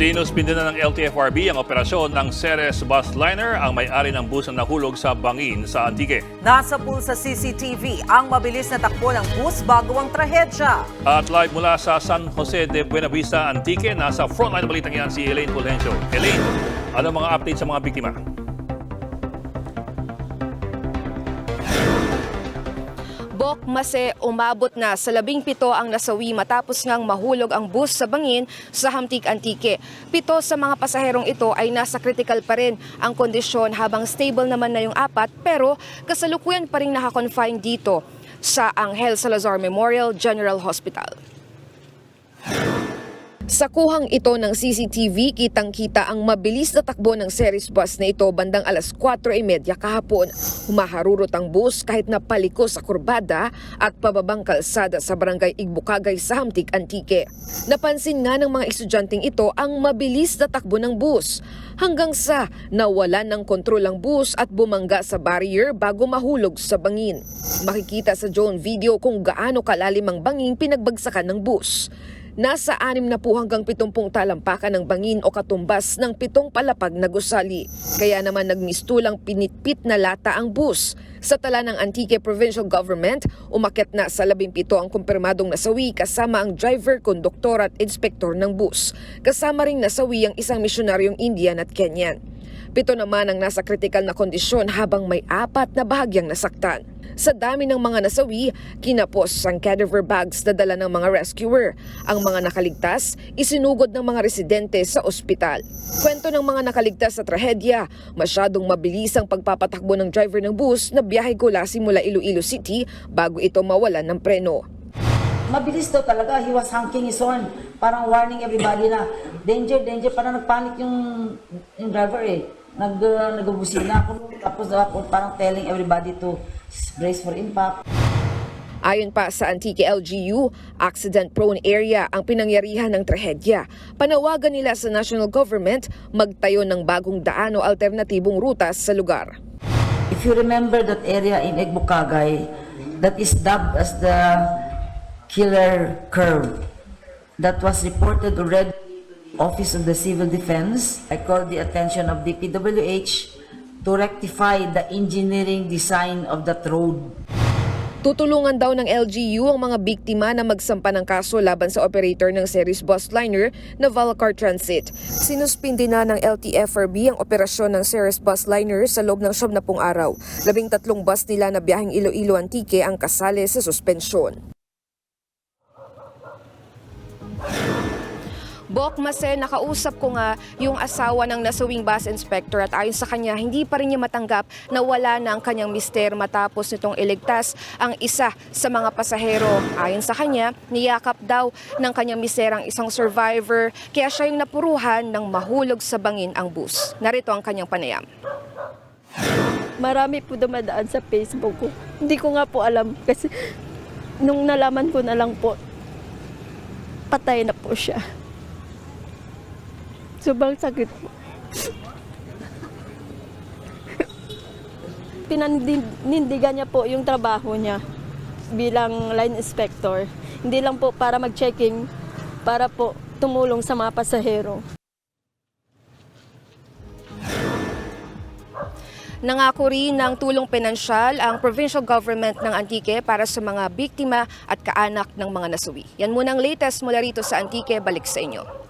Sinuspindi na ng LTFRB ang operasyon ng Ceres Bus Liner, ang may-ari ng bus na nahulog sa bangin sa Antique. Nasa pool sa CCTV ang mabilis na takbo ng bus bago ang trahedya. At live mula sa San Jose de Buenavista, Antique, nasa frontline ng balitang yan si Elaine Fulgencio. Elaine, ano mga update sa mga biktima? Bok Mase umabot na sa labing pito ang nasawi matapos ngang mahulog ang bus sa bangin sa Hamtik Antique. Pito sa mga pasaherong ito ay nasa critical pa rin ang kondisyon habang stable naman na yung apat pero kasalukuyan pa rin nakakonfine dito sa Angel Salazar Memorial General Hospital. Sa kuhang ito ng CCTV, kitang-kita ang mabilis na takbo ng series bus na ito bandang alas 4.30 kahapon. Humaharurot ang bus kahit na paliko sa kurbada at pababang kalsada sa barangay Igbukagay sa Hamtik, Antique. Napansin nga ng mga estudyanteng ito ang mabilis na takbo ng bus hanggang sa nawalan ng kontrol ang bus at bumangga sa barrier bago mahulog sa bangin. Makikita sa drone video kung gaano kalalim ang banging pinagbagsakan ng bus. Nasa anim na po hanggang 70 talampakan ng bangin o katumbas ng pitong palapag na gusali. Kaya naman nagmistulang pinitpit na lata ang bus. Sa tala ng Antique Provincial Government, umakit na sa 17 ang kumpirmadong nasawi kasama ang driver, konduktor at inspektor ng bus. Kasama ring nasawi ang isang misyonaryong Indian at Kenyan. Pito naman ang nasa kritikal na kondisyon habang may apat na bahagyang nasaktan. Sa dami ng mga nasawi, kinapos ang cadaver bags na dala ng mga rescuer. Ang mga nakaligtas, isinugod ng mga residente sa ospital. Kwento ng mga nakaligtas sa trahedya, masyadong mabilis ang pagpapatakbo ng driver ng bus na biyahe gula simula Iloilo City bago ito mawalan ng preno. Mabilis daw talaga. He was honking his horn. Parang warning everybody na danger, danger. Parang nagpanic yung, yung driver eh. Nag, uh, nagbubusina ako. Tapos ako parang telling everybody to brace for impact. Ayon pa sa Antique LGU, accident-prone area ang pinangyarihan ng trahedya. Panawagan nila sa national government magtayo ng bagong daan o alternatibong rutas sa lugar. If you remember that area in Egbukagay, that is dubbed as the killer curve. That was reported already to the Office of the Civil Defense. I called the attention of the PWH to rectify the engineering design of that road. Tutulungan daw ng LGU ang mga biktima na magsampa ng kaso laban sa operator ng series bus liner na Valcar Transit. Sinuspindi na ng LTFRB ang operasyon ng series bus liner sa loob ng siyam na araw. Labing tatlong bus nila na biyaheng Iloilo Antique ang kasali sa suspensyon. Bok Mase, nakausap ko nga yung asawa ng nasawing bus inspector at ayon sa kanya, hindi pa rin niya matanggap na wala na ang kanyang mister matapos nitong iligtas ang isa sa mga pasahero. Ayon sa kanya, niyakap daw ng kanyang mister ang isang survivor kaya siya yung napuruhan ng mahulog sa bangin ang bus. Narito ang kanyang panayam. marami po dumadaan sa Facebook ko. Hindi ko nga po alam kasi nung nalaman ko na lang po, patay na po siya. Sobrang sakit po. Pinanindigan niya po yung trabaho niya bilang line inspector. Hindi lang po para mag-checking, para po tumulong sa mga pasahero. Nangako rin ng tulong pinansyal ang provincial government ng Antique para sa mga biktima at kaanak ng mga nasawi. Yan muna ang latest mula rito sa Antique. Balik sa inyo.